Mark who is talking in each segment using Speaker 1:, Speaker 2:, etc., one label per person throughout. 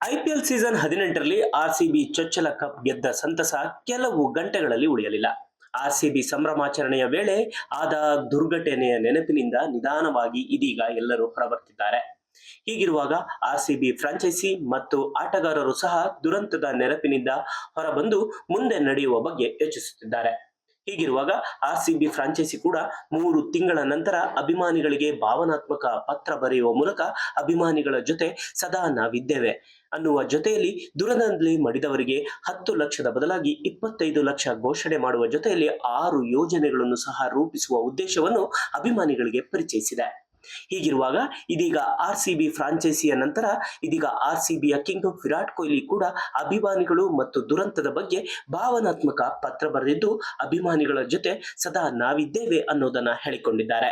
Speaker 1: IPL season ಹದಿನೆಂಟರಲ್ಲಿ RCB ಚೊಚ್ಚಲ cup ಗೆದ್ದ ಸಂತಸ ಕೆಲವು ಗಂಟೆಗಳಲ್ಲಿ ಉಳಿಯಲಿಲ್ಲ. ಆರ್ಸಿಬಿ ಸಂಭ್ರಮಾಚರಣೆಯ ವೇಳೆ ಆದ ದುರ್ಘಟನೆಯ ನೆನಪಿನಿಂದ ನಿಧಾನವಾಗಿ ಇದೀಗ ಎಲ್ಲರೂ ಹೊರಬರ್ತಿದ್ದಾರೆ ಹೀಗಿರುವಾಗ ಆರ್ಸಿಬಿ ಫ್ರಾಂಚೈಸಿ ಮತ್ತು ಆಟಗಾರರು ಸಹ ದುರಂತದ ನೆನಪಿನಿಂದ ಹೊರಬಂದು ಮುಂದೆ ನಡೆಯುವ ಬಗ್ಗೆ ಯೋಚಿಸುತ್ತಿದ್ದಾರೆ. ಹೀಗಿರುವಾಗ ಆರ್ ಸಿ ಬಿ ಫ್ರಾಂಚೈಸಿ ಕೂಡ ಮೂರು ತಿಂಗಳ ನಂತರ ಅಭಿಮಾನಿಗಳಿಗೆ ಭಾವನಾತ್ಮಕ ಪತ್ರ ಬರೆಯುವ ಮೂಲಕ ಅಭಿಮಾನಿಗಳ ಜೊತೆ ಸದಾ ನಾವಿದ್ದೇವೆ. ಅನ್ನುವ ಜೊತೆಯಲ್ಲಿ ದುರದಲ್ಲಿ ಮಡಿದವರಿಗೆ ಹತ್ತು ಲಕ್ಷದ ಬದಲಾಗಿ ಇಪ್ಪತ್ತೈದು ಲಕ್ಷ ಘೋಷಣೆ ಮಾಡುವ ಜೊತೆಯಲ್ಲಿ ಆರು ಯೋಜನೆಗಳನ್ನು ಸಹ ರೂಪಿಸುವ ಉದ್ದೇಶವನ್ನು ಅಭಿಮಾನಿಗಳಿಗೆ ಪರಿಚಯಿಸಿದೆ. ಹೀಗಿರುವಾಗ ಇದೀಗ ಆರ್ ಸಿ ಬಿ ಫ್ರಾಂಚೈಸಿಯ ನಂತರ ಇದೀಗ ಆರ್ ಸಿ ಬಿಯ ಕಿಂಗ್ ವಿರಾಟ್ ಕೊಹ್ಲಿ ಕೂಡ ಅಭಿಮಾನಿಗಳು ಮತ್ತು ದುರಂತದ ಬಗ್ಗೆ ಭಾವನಾತ್ಮಕ ಪತ್ರ ಬರೆದಿದ್ದು ಅಭಿಮಾನಿಗಳ ಜೊತೆ ಸದಾ ನಾವಿದ್ದೇವೆ ಅನ್ನೋದನ್ನ ಹೇಳಿಕೊಂಡಿದ್ದಾರೆ.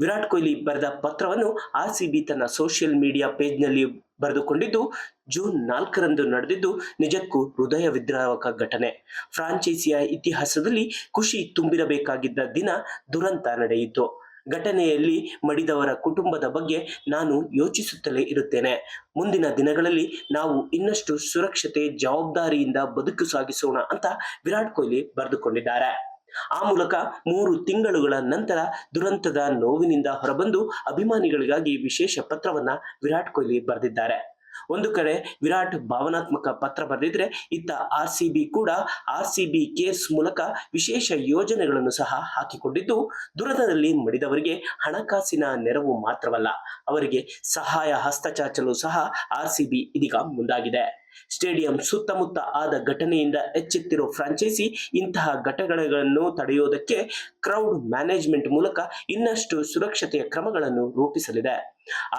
Speaker 1: ವಿರಾಟ್ ಕೊಹ್ಲಿ ಬರೆದ ಪತ್ರವನ್ನು ಆರ್ ಸಿ ಬಿ ತನ್ನ ಸೋಷಿಯಲ್ ಮೀಡಿಯಾ ಪೇಜ್ನಲ್ಲಿ ಬರೆದುಕೊಂಡಿದ್ದು ಜೂನ್ ನಾಲ್ಕರಂದು ನಡೆದಿದ್ದು ನಿಜಕ್ಕೂ ಹೃದಯ ವಿದ್ರಾವಕ ಘಟನೆ. ಫ್ರಾಂಚೈಸಿಯ ಇತಿಹಾಸದಲ್ಲಿ ಖುಷಿ ತುಂಬಿರಬೇಕಾಗಿದ್ದ ದಿನ ದುರಂತ ನಡೆಯಿತು. ಘಟನೆಯಲ್ಲಿ ಮಡಿದವರ ಕುಟುಂಬದ ಬಗ್ಗೆ ನಾನು ಯೋಚಿಸುತ್ತಲೇ ಇರುತ್ತೇನೆ. ಮುಂದಿನ ದಿನಗಳಲ್ಲಿ ನಾವು ಇನ್ನಷ್ಟು ಸುರಕ್ಷತೆ, ಜವಾಬ್ದಾರಿಯಿಂದ ಬದುಕು ಸಾಗಿಸೋಣ ಅಂತ ವಿರಾಟ್ ಕೊಹ್ಲಿ ಬರೆದುಕೊಂಡಿದ್ದಾರೆ. ಆ ಮೂಲಕ ಮೂರು ತಿಂಗಳುಗಳ ನಂತರ ದುರಂತದ ನೋವಿನಿಂದ ಹೊರಬಂದು ಅಭಿಮಾನಿಗಳಿಗಾಗಿ ವಿಶೇಷ ಪತ್ರವನ್ನ ವಿರಾಟ್ ಕೊಹ್ಲಿ ಬರೆದಿದ್ದಾರೆ. ಒಂದು ಕಡೆ ವಿರಾಟ್ ಭಾವನಾತ್ಮಕ ಪತ್ರ ಬರೆದಿದ್ರೆ ಇತ್ತ ಆರ್ ಸಿ ಕೂಡ ಆರ್ ಸಿ ಬಿ ಕೇಸ್ ಮೂಲಕ ವಿಶೇಷ ಯೋಜನೆಗಳನ್ನು ಸಹ ಹಾಕಿಕೊಂಡಿದ್ದು, ದುರಂತದಲ್ಲಿ ಮಡಿದವರಿಗೆ ಹಣಕಾಸಿನ ನೆರವು ಮಾತ್ರವಲ್ಲ, ಅವರಿಗೆ ಸಹಾಯ ಹಸ್ತಚಾಚಲು ಸಹ ಆರ್ ಸಿ ಬಿ ಇದೀಗ ಮುಂದಾಗಿದೆ. ಸ್ಟೇಡಿಯಂ ಸುತ್ತಮುತ್ತ ಆದ ಘಟನೆಯಿಂದ ಎಚ್ಚೆತ್ತಿರೋ ಫ್ರಾಂಚೈಸಿ ಇಂತಹ ಘಟನೆಗಳನ್ನು ತಡೆಯುವುದಕ್ಕೆ ಕ್ರೌಡ್ ಮ್ಯಾನೇಜ್ಮೆಂಟ್ ಮೂಲಕ ಇನ್ನಷ್ಟು ಸುರಕ್ಷತೆಯ ಕ್ರಮಗಳನ್ನು ರೂಪಿಸಲಿದೆ.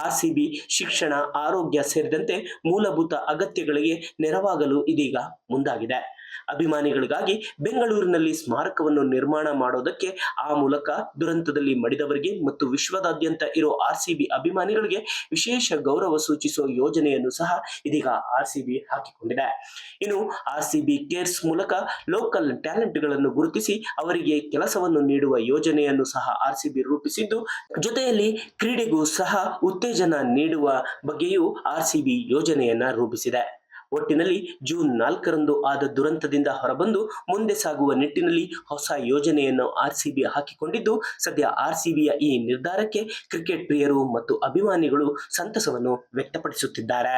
Speaker 1: ಆರ್ಸಿಬಿ ಶಿಕ್ಷಣ, ಆರೋಗ್ಯ ಸೇರಿದಂತೆ ಮೂಲಭೂತ ಅಗತ್ಯಗಳಿಗೆ ನೆರವಾಗಲು ಇದೀಗ ಮುಂದಾಗಿದೆ. ಅಭಿಮಾನಿಗಳಿಗಾಗಿ ಬೆಂಗಳೂರಿನಲ್ಲಿ ಸ್ಮಾರಕವನ್ನು ನಿರ್ಮಾಣ ಮಾಡೋದಕ್ಕೆ ಆ ಮೂಲಕ ದುರಂತದಲ್ಲಿ ಮಡಿದವರಿಗೆ ಮತ್ತು ವಿಶ್ವದಾದ್ಯಂತ ಇರೋ ಆರ್ಸಿಬಿ ಅಭಿಮಾನಿಗಳಿಗೆ ವಿಶೇಷ ಗೌರವ ಸೂಚಿಸುವ ಯೋಜನೆಯನ್ನು ಸಹ ಇದೀಗ ಆರ್ಸಿಬಿ ಹಾಕಿಕೊಂಡಿದೆ. ಇನ್ನು ಆರ್ಸಿಬಿ ಕೇರ್ಸ್ ಮೂಲಕ ಲೋಕಲ್ ಟ್ಯಾಲೆಂಟ್ಗಳನ್ನು ಗುರುತಿಸಿ ಅವರಿಗೆ ಕೆಲಸವನ್ನು ನೀಡುವ ಯೋಜನೆಯನ್ನು ಸಹ ಆರ್ಸಿಬಿ ರೂಪಿಸಿದ್ದು, ಜೊತೆಯಲ್ಲಿ ಕ್ರೀಡೆಗೂ ಸಹ ಉತ್ತೇಜನ ನೀಡುವ ಬಗ್ಗೆಯೂ ಆರ್ಸಿಬಿ ಯೋಜನೆಯನ್ನ ರೂಪಿಸಿದೆ. ಒಟ್ಟಿನಲ್ಲಿ ಜೂನ್ ನಾಲ್ಕರಂದು ಆದ ದುರಂತದಿಂದ ಹೊರಬಂದು ಮುಂದೆ ಸಾಗುವ ನಿಟ್ಟಿನಲ್ಲಿ ಹೊಸ ಯೋಜನೆಯನ್ನು ಆರ್ಸಿಬಿ ಹಾಕಿಕೊಂಡಿದ್ದು, ಸದ್ಯ ಆರ್ಸಿಬಿಯ ಈ ನಿರ್ಧಾರಕ್ಕೆ ಕ್ರಿಕೆಟ್ ಪ್ರಿಯರು ಮತ್ತು ಅಭಿಮಾನಿಗಳು ಸಂತಸವನ್ನು ವ್ಯಕ್ತಪಡಿಸುತ್ತಿದ್ದಾರೆ.